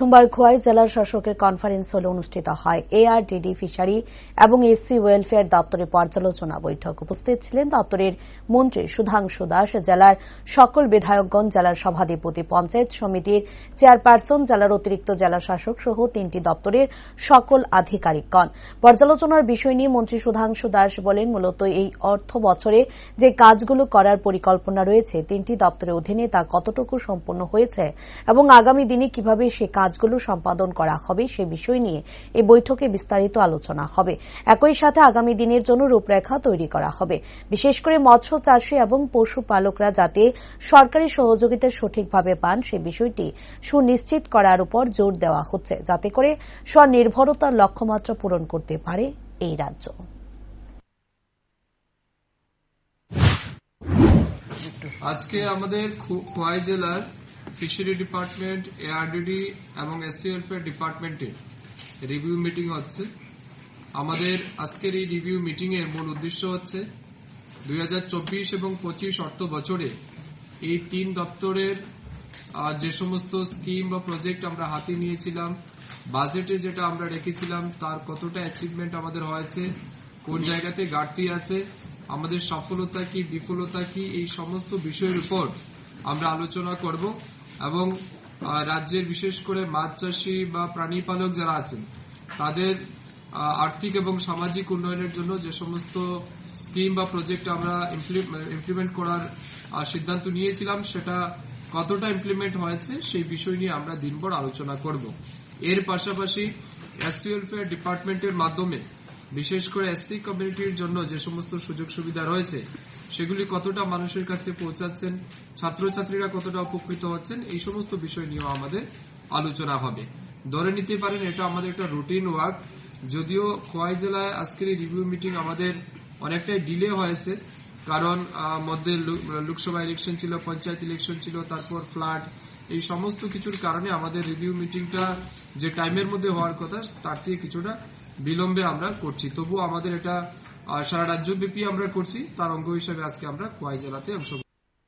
সোমবার খোয়াই জেলার শাসকের কনফারেন্স হলে অনুষ্ঠিত হয়। এআরডিডি ফিশারি এবং এসসি ওয়েলফেয়ার দপ্তরের পর্যালোচনা বৈঠক। উপস্থিত ছিলেন দপ্তরের মন্ত্রী সুধাংশু দাস। জেলার সকল বিধায়কগণ, জেলার সভাধিপতি পঞ্চায়েত সমিতির চেয়ারপারসন, জেলার অতিরিক্ত জেলা শাসক সহ তিনটি দপ্তরের সকল আধিকারিকগণ। পর্যালোচনার বিষয় নিয়ে মন্ত্রী সুধাংশু দাস বলেন, মূলত এই অর্থ বছরে যে কাজগুলো করার পরিকল্পনা রয়েছে, তিনটি দপ্তরের অধীনে তা কতটুকু সম্পন্ন হয়েছে এবং আগামী দিনে কীভাবে সে কাজগুলো সম্পাদন করা হবে সে বিষয় নিয়ে এই বৈঠকে বিস্তারিত আলোচনা হবে। একই সাথে আগামী দিনের জন্য রূপরেখা তৈরি করা হবে। বিশেষ করে মৎস্য চাষী এবং পশুপালকরা যাতে সরকারি সহযোগিতা সঠিকভাবে পান সে বিষয়টি সুনিশ্চিত করার উপর জোর দেওয়া হচ্ছে। যাতে করে স্বনির্ভরতার লক্ষ্যমাত্রা পূরণ করতে পারে এই রাজ্য। আজকে আমাদের খোয়াই জেলার ফিশারি ডিপার্টমেন্ট এআরডিডি এবং এসসি ওয়েলফেয়ার ডিপার্টমেন্টের রিভিউ মিটিং হচ্ছে। আমাদের আজকের এই রিভিউ মিটিং এর মূল উদ্দেশ্য হচ্ছে দুই হাজার চব্বিশ এবং পঁচিশ অর্থ বছরে এই তিন দপ্তরের যে সমস্ত স্কিম বা প্রজেক্ট আমরা হাতে নিয়েছিলাম বাজেটে যেটা আমরা রেখেছিলাম, তার কতটা অ্যাচিভমেন্ট আমাদের হয়েছে, কোন জায়গাতে ঘাটতি আছে, আমাদের সফলতা কি, বিফলতা কি, এই সমস্ত বিষয়ের উপর আমরা আলোচনা করব। এবং রাজ্যের বিশেষ করে মাছ চাষি বা প্রাণী পালক যারা আছেন, তাদের আর্থিক এবং সামাজিক উন্নয়নের জন্য যে সমস্ত স্কিম বা প্রজেক্ট আমরা ইমপ্লিমেন্ট করার সিদ্ধান্ত নিয়েছিলাম, সেটা কতটা ইমপ্লিমেন্ট হয়েছে সেই বিষয় নিয়ে আমরা দিনভর আলোচনা করব। এর পাশাপাশি এসসি ওয়েলফেয়ার ডিপার্টমেন্টের মাধ্যমে বিশেষ করে এসসি কমিউনিটির জন্য যে সমস্ত সুযোগ সুবিধা রয়েছে, সেগুলি কতটা মানুষের কাছে পৌঁছাচ্ছেন, ছাত্রছাত্রীরা কতটা উপকৃত হচ্ছেন, এই সমস্ত বিষয় নিয়েও আমাদের আলোচনা হবে। ধরে নিতে পারেন, এটা আমাদের একটা রুটিন ওয়ার্ক যদিও খোয়াই জেলায় আজকের এই রিভিউ মিটিং আমাদের অনেকটাই ডিলে হয়েছে, কারণ মধ্যে লোকসভা ইলেকশন ছিল, পঞ্চায়েত ইলেকশন ছিল, তারপর ফ্লাড এই সমস্ত কিছুর কারণে আমাদের রিভিউ মিটিংটা যে টাইমের মধ্যে হওয়ার কথা, তার থেকে কিছুটা বিলম্বে আমরা করছি। তবু আমাদের এটা সারা রাজ্যব্যাপী আমরা করছি। তার অঙ্গ হিসেবে আজকে আমরা খোয়াই জেলাতে অংশ